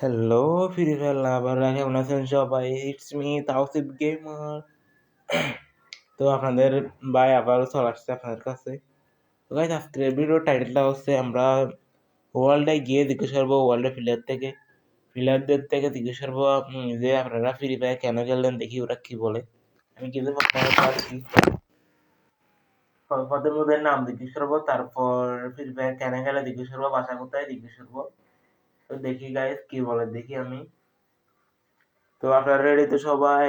Hello free fire লাভাররা কেমন আছেন সবাই? ইটস মি তাওসিফ গেমার তো আপনাদের ভাই আবারও চলে আসছে আপনাদের কাছে। তো গাইজ আজকের ভিডিও টাইটেলটা হচ্ছে আমরা ওয়ার্ল্ডে গিয়ে জিজ্ঞেস করব ওয়ার্ল্ডের প্লেয়ার থেকে। প্লেয়ারদের থেকে জিজ্ঞেস করব যে আপনারা ফ্রি ফায়ার কেন খেললেন, দেখি ওরা কি বলে। আমি কিন্তু পারছি নাম জিজ্ঞেস করব, তারপর ফ্রি ফায়ার কেন খেলে জিজ্ঞেস করব, বাসা কোথায় জিজ্ঞেস করব। দেখি গাইস কি বলে, দেখি আমি। তো আপনারা রেডি তো সবাই?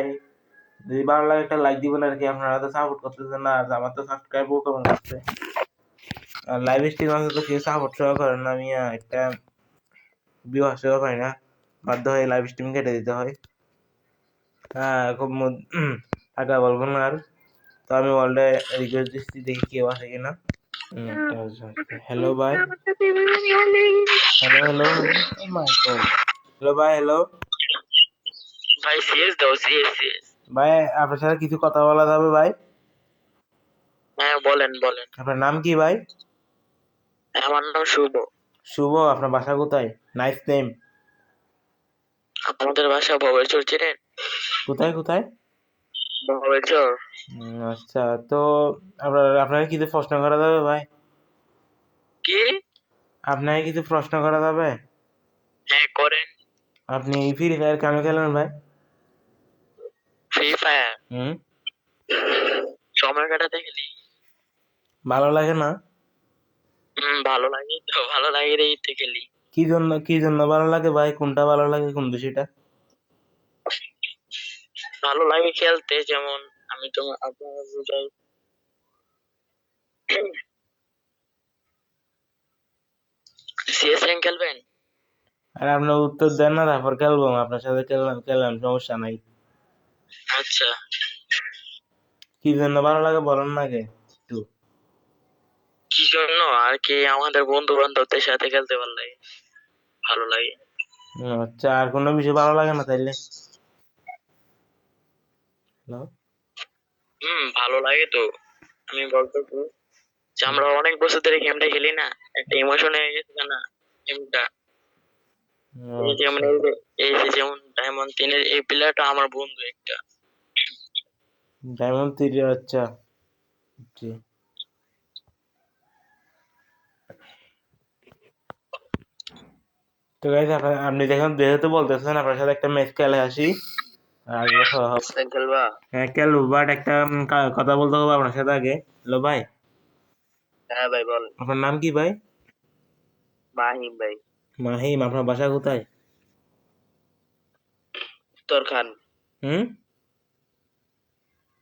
যদি ভালো লাগে একটা লাইক দিবেন আর কি, আপনারা তো সাপোর্ট করতেছেন না, আর আমার তো সাবস্ক্রাইবও কমে যাচ্ছে আর লাইভ স্ট্রিম আছে তো কেউ সাপোর্ট সহ করেন না, আমি একটা ভিউ আসতেও পারি না। বাধ্য হয়ে লাইভ স্ট্রিম কেটে দিতে হয়। হ্যাঁ খুব টাকা বলব না আর। তো আমি ওয়ার্ল্ডে রিকোয়েস্ট দিচ্ছি, দেখি কেউ আসে কিনা। হ্যালো ভাই হ্যালো হ্যালো হ্যালো ভাই হ্যালো ভাই সিএস দাও সিএস সিএস ভাই আপনার সাথে কিছু কথা বলা যাবে ভাই? হ্যাঁ বলেন বলেন। আপনার নাম কি ভাই? আমার নাম শুভ। শুভ আপনার বাসা কোথায়? নাইস নেম আমাদের বাসা ভবেরচর চিনেন? কোথায় কোথায়? আচ্ছা তো আপনার আপনাকে কিছু প্রশ্ন করা যাবে ভাই? কি? আপনাকে কিছু প্রশ্ন করা যাবে? হ্যাঁ করেন। আপনি ফ্রি ফায়ার কেন খেলেন ভাই? ফ্রি ফায়ার হুম। সময় কাটাতে গেলি। ভালো লাগে না? হুম ভালো লাগে তো ভালো লাগে রে কি জন্য কি জন্য ভালো লাগে ভাই? কোনটা ভালো লাগে কোন বিষয়টা ভালো লাগে খেলতে যেমন আমি তো আপনার বুঝাই। সিএস র্যাঙ্ক খেলবেন? আর উত্তর দেন না তারপর খেলব আপনার সাথে খেললাম খেললাম সমস্যা নাই। আচ্ছা। কি জন্য ভালো লাগে বলেন না আগে একটু। কি জন্য? আর কি আমাদের বন্ধু বান্ধবদের সাথে খেলতে ভালো লাগে ভালো লাগে। আচ্ছা আর কোনো বিষয় ভালো লাগে না তাইলে? হ্যালো হুম ভালো লাগে তো। আমি বলতে যে আমরা অনেক বছর ধরে গেমটা খেলি না। একটা ইমোশন হয়ে গেছে না গেমটা এই যেমন এই যে এই যে যেমন ডায়মন্ড তিনের এই প্লেয়ারটা আমার বন্ধু একটা। ডায়মন্ড থ্রি আচ্ছা। জি। তো গাইস আপনি দেখেন যেহেতু বলতেছেন আপনার সাথে একটা ম্যাচ খেলে আসি। হ্যাঁ একটা কথা বলতে হবে আপনার সাথে আগে। হ্যালো ভাই। হ্যাঁ ভাই বল। আপনার নাম কি ভাই? মাহিম ভাই। মাহিম আপনার বাসা কোথায়? উত্তর খান। হুম?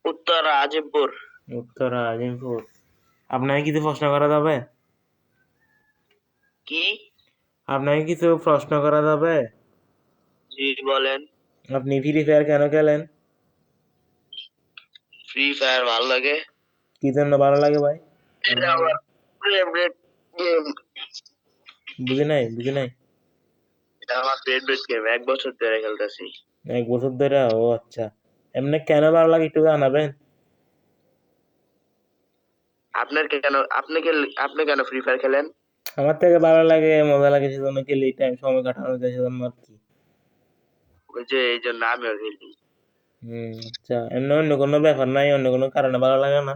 উত্তর আজিমপুর। উত্তর আজিমপুর। আপনাকে কিছু প্রশ্ন করা যাবে কি? আপনাকে কিছু প্রশ্ন করা যাবে জি বলেন। আপনি ফ্রি ফায়ার কেন খেলেন? ফ্রি ফায়ার ভালো লাগে। কি জন্য ভালো লাগে ভাই? বুঝি নাই বুঝি নাই। এটা আমার ফেভারিট গেম এক বছর ধরে খেলতেছি। এক বছর ধরে? ও আচ্ছা। এমনি কেন ভালো লাগে একটু জানাবেন? আপনার কেন আপনি আপনি কেন ফ্রি ফায়ার খেলেন? আমার থেকে ভালো লাগে মজা লাগে সেজন্য খেলি টাইম সময় কাটানো যায় সেজন্য আর কি। ওই যে এই জন্য আমিও খেলি হুম আচ্ছা এমনি অন্য কোনো ব্যাপার নাই অন্য কোনো কারণে ভালো লাগে না?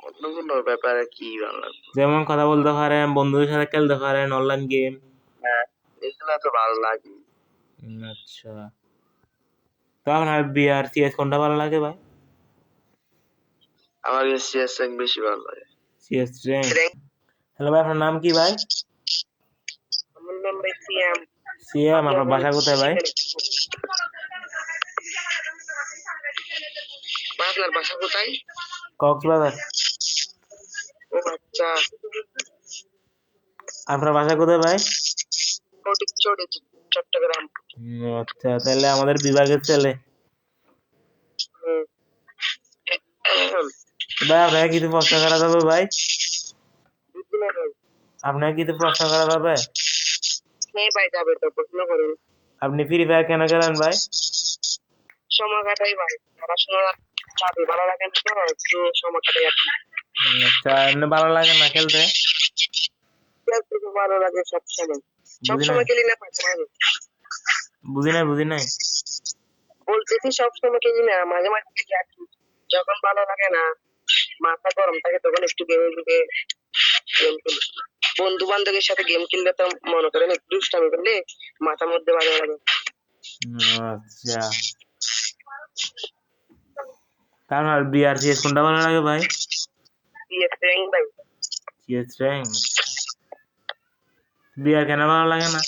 অন্য কোনো ব্যাপারে কি ভালো লাগবে? যেমন কথা বলতে পারেন বন্ধুদের সাথে খেলতে পারেন অনলাইন গেম হ্যাঁ এগুলো তো ভালো লাগে। আচ্ছা। তো আপনার বিআর সিএস কোনটা ভালো লাগে ভাই? আমার সিএস র্যাঙ্ক বেশি ভালো লাগে। সিএস র্যাঙ্ক হ্যালো ভাই আপনার নাম কি ভাই? আমার নাম ভাই সিএম সিএম আপনার বাসা কোথায় ভাই? আপনার বাসা কোথায়? কক্সবাজার। ও আচ্ছা। আপনার বাসা কোথায় ভাই? চট্টগ্রাম। আচ্ছা তাহলে আমাদের বিভাগের ছেলে। ভাই আপনাকে কিছু প্রশ্ন করা যাবে ভাই? আপনাকে কিছু প্রশ্ন করা যাবে হ্যাঁ ভাই যাবে তো প্রশ্ন করুন আপনি ফ্রি ফায়ার কেন খেলেন ভাই? সময় কাটাই ভাই পড়াশোনা চাকরি ভালো লাগে না তো একটু সময় কাটাই আর আচ্ছা এমনি ভালো লাগে না খেলতে? খেলতে ভালো লাগে সব সময়। বুঝি নাই। সবসময় খেলি না মাঝে বুঝি নাই বুঝি নাই। বলতেছি সবসময় খেলি না মাঝে মাঝে যখন ভালো লাগে না মাথা গরম থাকে তখন একটু গেমে ঢুকে গেম খেলি বন্ধু বান্ধবের সাথে গেম খেললে তো মনে করেন একটু দুষ্টামি করলে মাথার মধ্যে বাজে লাগে। আচ্ছা। তার আর বিআর সিএস কোনটা ভালো লাগে ভাই? বিয়ের র্যাঙ্ক ভাই। সিএস র্যাঙ্ক বিআর কেন ভালো লাগে না?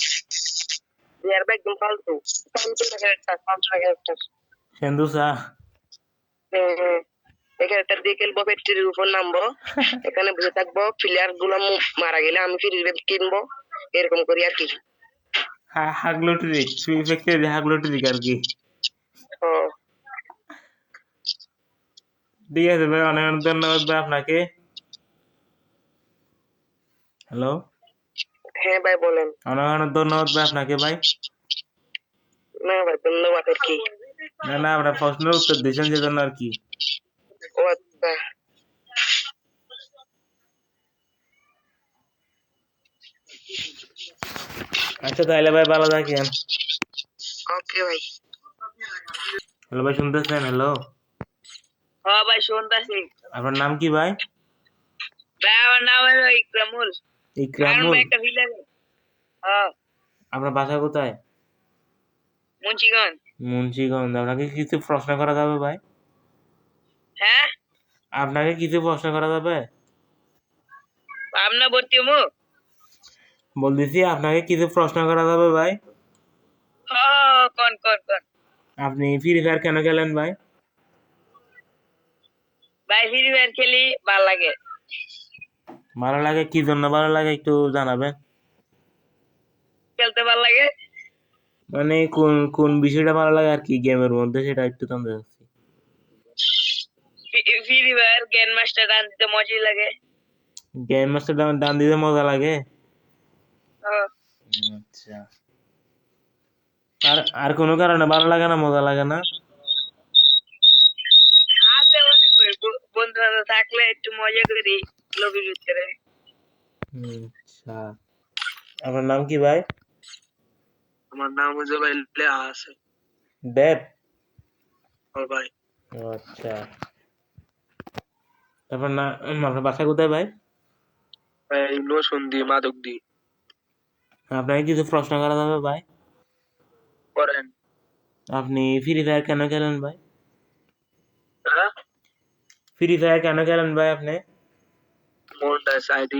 বিয়ার ভাই একদম ফালতু। ফালতু টাকা একটা ফালতু টাকা একটা। সেন্দুসা হ্যাঁ হ্যাঁ। এখানে দিয়ে খেলব ফ্যাক্টরির উপর নামবো। এখানে বসে থাকব প্লেয়ারগুলো মারা গেলে আমি ফ্রি কিনবো এরকম করি আর কি। হাগলো ট্রিক ফ্রি ফ্যাক্টরি হাগলো ট্রিক আর কি। ঠিক আছে ভাই অনেক অনেক ধন্যবাদ ভাই আপনাকে। হ্যালো? হ্যাঁ ভাই বলেন। অনেক অনেক ধন্যবাদ ভাই আপনাকে ভাই। না ভাই ধন্যবাদ আর কি। না না আপনার প্রশ্নের উত্তর দিয়েছেন সেজন্য আর কি। ও আচ্ছা আচ্ছা তাহলে ভাই ভালো থাকেন। ওকে ভাই। হ্যালো ভাই শুনতেছেন? হ্যালো। হ্যাঁ ভাই শুনতাছি। আপনার নাম কি ভাই? ভাই আমার নাম হলো ইকরামুল। ইকরামুল। একটা ভিলেন হ্যাঁ। আপনার বাসা কোথায়? মুন্সিগঞ্জ। মুন্সিগঞ্জ। আপনাকে কিছু প্রশ্ন করা যাবে ভাই? হ্যাঁ? আপনাকে কিছু প্রশ্ন করা যাবে? আপনার ভর্তি হব। বলতেছি আপনাকে কিছু প্রশ্ন করা যাবে ভাই? কোন কোন কোন? আপনি ফ্রি ফায়ার কেন খেলেন ভাই? ভাই ফ্রি ফায়ার খেলি ভালো লাগে। ভালো লাগে? কি জন্য ভালো লাগে একটু জানাবেন। খেলতে ভালো লাগে? মানে কোন কোন বিষয়টা ভালো লাগে আর কি গেমের মধ্যে সেটা একটু জানতে চাচ্ছি। ফ্রি ফায়ার গ্যান মাস্টার ডান দিতে মজাই লাগে গেম মাস্টার ডান ডান দিতে মজা লাগে হ্যাঁ আচ্ছা আর আর কোনো কারণে ভালো লাগে না মজা লাগে না আছে অনেক বন্ধু বান্ধব থাকলে একটু মজা করি লবির ভিতরে হুম, আচ্ছা আপনার নাম কি ভাই আমার নাম হচ্ছে ভাই লেয়া আছে দেব ও ভাই ও আচ্ছা তারপর না আপনার বাসা কোথায় ভাই? নসুন্দি মাদক দি আপনাকে কিছু প্রশ্ন করা যাবে ভাই? করেন। আপনি ফ্রি ফায়ার কেন খেলেন ভাই? হ্যাঁ? ফ্রি ফায়ার কেন খেলেন ভাই আপনি? মনটা সাইডে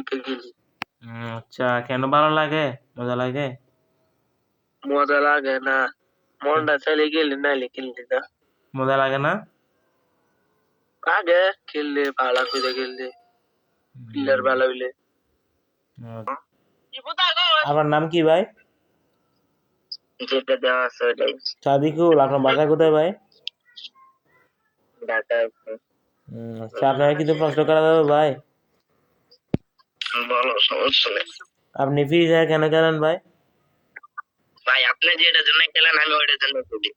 উম, আচ্ছা কেন ভালো লাগে? মজা লাগে? মজা লাগে না। মনটা চাইলে গেলি নাইলে খেললি না। মজা লাগে না? আগে খেললে ভালো করে খেললে প্লেয়ার ভালো হইলে। আচ্ছা। আপনার নাম কি ভাই? যেটা দেওয়া আছে সাদিকুল আপনার বাসা কোথায় ভাই? ঢাকা। আচ্ছা আপনাকে কিছু প্রশ্ন করা যাবে ভাই? বলো সমস্যা নেই। আপনি ফ্রি ফায়ার কেন খেলেন ভাই? ভাই আপনি যেটার জন্য খেলেন আমি ওইটার জন্য খেলি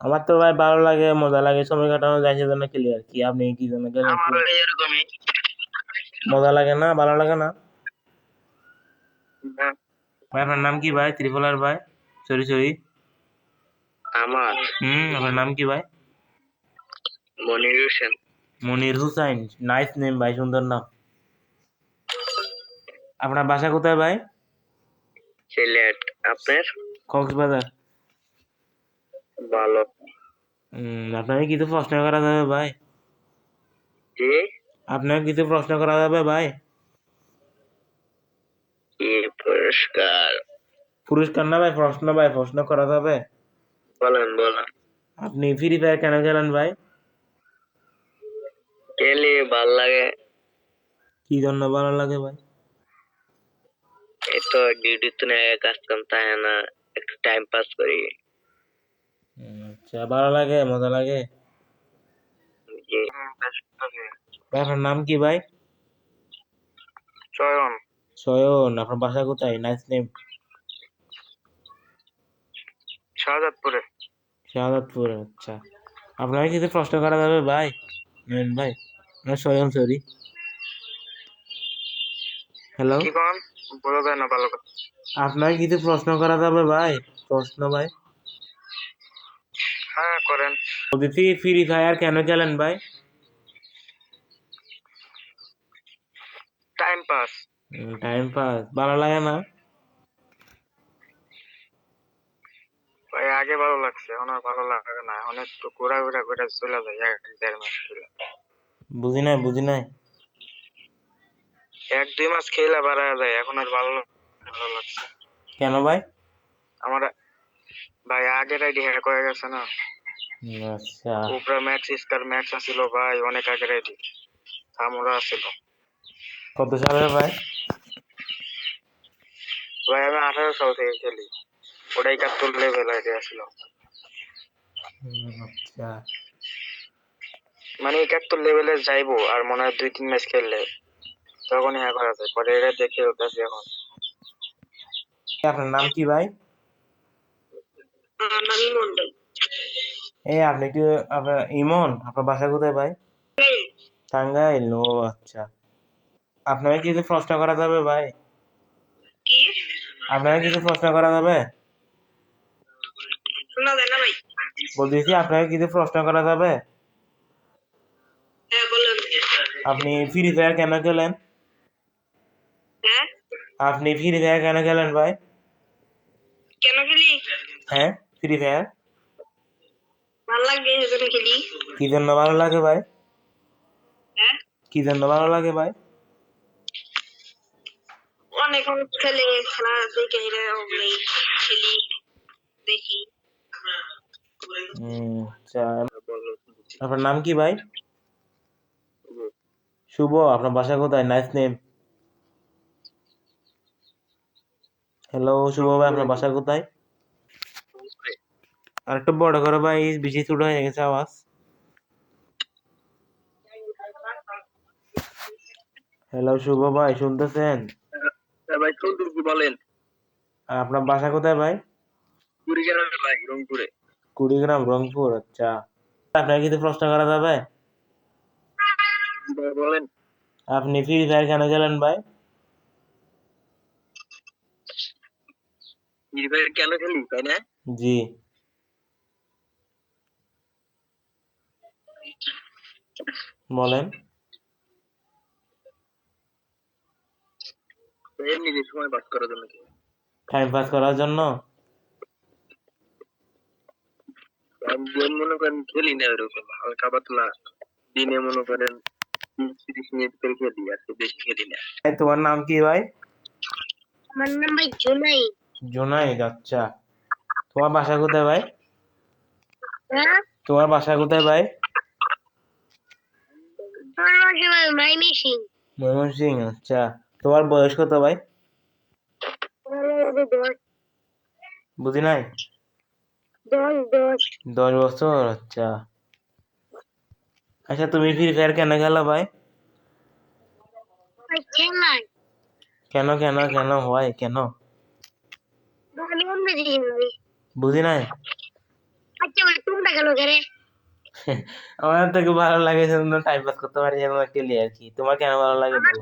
আমার তো ভাই ভালো লাগে মজা লাগে সময় কাটানো যায় সেজন্য খেলি আর কি। আপনি কি জন্য খেলেন? মজা লাগে না? ভালো লাগে না? না, ভাই আপনার নাম কি ভাই? ত্রিপলার ভাই? Sorry sorry. আমার? হুম আপনার নাম কি ভাই? মনির হোসেন। মনির হুসাইন নাইস নেম ভাই সুন্দর নাম। আপনার বাসা কোথায় ভাই? সিলেট। আপনার? কক্সবাজার। ভালো। আপনাকে কিছু প্রশ্ন করা যাবে ভাই? কি? আপনাকে কিছু প্রশ্ন করা যাবে ভাই? কি পুরস্কার? পুরস্কার না ভাই প্রশ্ন ভাই প্রশ্ন করা যাবে। বলেন বলেন। আপনি ফ্রি ফায়ার কেন খেলেন ভাই? খেলি ভালো লাগে। কি জন্য ভালো লাগে ভাই? এই তো ডিউটি তো কাজ কাম থাকে না? একটু টাইম পাস করি। আচ্ছা ভালো লাগে মজা লাগে? আপনার নাম কি ভাই? চয়ন। সয়ন আপনার বাসা কোথায়? Nice name শাহজাদপুরে। শাহাদাতপুর আচ্ছা। আপনাকে কিছু প্রশ্ন করা যাবে ভাই? ভাই না সয়ন সরি হ্যালো কি কোন? যায় না ভালো আপনাকে কিছু প্রশ্ন করা যাবে ভাই? প্রশ্ন ভাই। হ্যাঁ করেন। বলতেছি ফ্রি ফায়ার কেন খেলেন ভাই? টাইম পাস টাইম পাস ভালো লাগে না? ভাই আগে ভালো লাগছে এখন আর ভালো লাগে না। এখন একটু ঘোরা ঘোরা করে চলে যায় এক দেড় মাস খেলে বুঝি নাই বুঝি নাই। এক দুই মাস খেলে বাড়া যায় এখন আর ভালো ভালো লাগছে। কেন ভাই? আমার ভাই আগের আইডি হ্যাক হয়ে গেছে না? আচ্ছা। উপরে ম্যাক্স স্টার ম্যাক্স আছিল ভাই অনেক আগের আইডি আমরা আছিল কত সালের ভাই? ভাই আমি আঠারো সাল থেকে খেলি। ওটা একাত্তর লেভেল আইডি আসছিল হুম, আচ্ছা। মানে একাত্তর লেভেলে যাইবো আর মনে হয় দুই তিন ম্যাচ খেললে। তখনই হ্যাক করা যায় পরে এটা দেখে ওঠাছি এখন। আপনার নাম কি ভাই? আমি মন্ডল এই আপনি কি আপনার ইমন? আপনার বাসা কোথায় ভাই? টাঙ্গাইল। ও আচ্ছা। আপনাকে কিছু প্রশ্ন করা যাবে ভাই? আপনাকে কিছু প্রশ্ন করা যাবে? বলতেছি আপনাকে কিছু প্রশ্ন করা যাবে? হ্যাঁ আপনি ফ্রি ফায়ার কেন খেলেন? হ্যাঁ? আপনি ফ্রি ফায়ার কেন খেলেন ভাই? কেন খেলি? হ্যাঁ? Free fire? ভালো লাগে এজন্য খেলি কি জন্য ভালো লাগে ভাই? হ্যাঁ? কি জন্য ভালো লাগে ভাই? অনেক খেলে খেলা দেখে খেলি দেখি। আচ্ছা। আপনার নাম কি ভাই? শুভ আপনার বাসা কোথায়? নাইস নেম হ্যালো শুভ ভাই আপনার বাসা কোথায়? আর একটু বড় করো ভাই বেশি ছোট হয়ে গেছে আওয়াজ। হ্যালো শুভ ভাই শুনতেছেন? ভাই কি বলেন। আপনার বাসা কোথায় ভাই? কুড়িগ্রামে ভাই রংপুরে। কুড়িগ্রাম রংপুর আচ্ছা। আপনার কিছু প্রশ্ন করা যাবে? বলেন। আপনি ফ্রি ফায়ার কেন খেলেন ভাই? ফ্রি ফায়ার কেন খেলি তাই না? জি। বলেন। এমনি যে সময় পাস করার জন্য টাইম পাস করার জন্য? গেম মনে করেন খেলি না ওরকম হালকা পাতলা। দিনে মনে করেন তিরিশ মিনিট করে খেলি আর বেশি খেলি না। তোমার নাম কি ভাই? আমার নাম ভাই জুনাই। জোনাইদ আচ্ছা। তোমার বাসা কোথায় ভাই? হ্যাঁ? তোমার বাসা কোথায় ভাই? আমার বাসা ভাই মাইমি সিং ময়মনসিং আচ্ছা। তোমার বয়স কত ভাই? বুঝি নাই? দশ বছর আচ্ছা। আচ্ছা তুমি ফ্রি ফায়ার কেন খেলো ভাই? কেন কেন কেন হয় কেন? বুঝি নাই? আচ্ছা ভাই তোমরা করে আমার থেকে ভালো লাগে সেজন্য টাইম পাস করতে পারি সেজন্য খেলি আর কি। তোমার কেন ভালো লাগে বলো?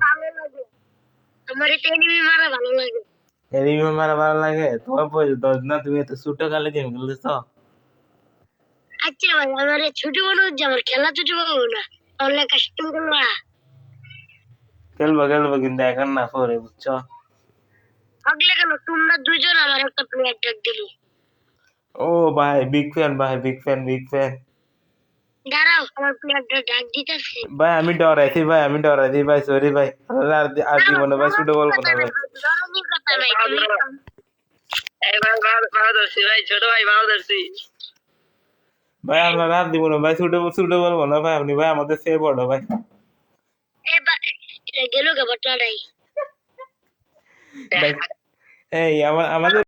এটা এনিমি মারা ভালো লাগে। এনিমি মারা ভালো লাগে? তোমার বয়স দশ না তুমি এত ছোট কালে গেম খেলতেছ? আচ্ছা ভাই আমার ছোট মনে হচ্ছে আমার খেলা ছোট পাবো না। তাহলে কাস্টম করবা? খেলব খেলব কিন্তু এখন না পরে বুঝছ? আগলে কেন? তোমরা দুজন আমার একটা প্লেয়ার ডাক দিলি। ও ভাই বিগ ফ্যান ভাই বিগ ফ্যান বিগ ফ্যান দাঁড়াও আমার প্লেয়ারটা ডাক দিতেছে। ভাই আমি ডরাইছি ভাই আমি ডরাইছি ভাই সরি ভাই। আর আর জীবনে ভাই শুধু বলব না ভাই। ভাই এই ভাই ভালো ধরছি ভাই ছোট ভাই ভালো ধরছি। ভাই আমরা রাত দিব না ভাই ছুটে ছুটে বলব না ভাই আপনি ভাই আমাদের সে বড় ভাই। গেল কে বটলাই ভাই, এই আমাদের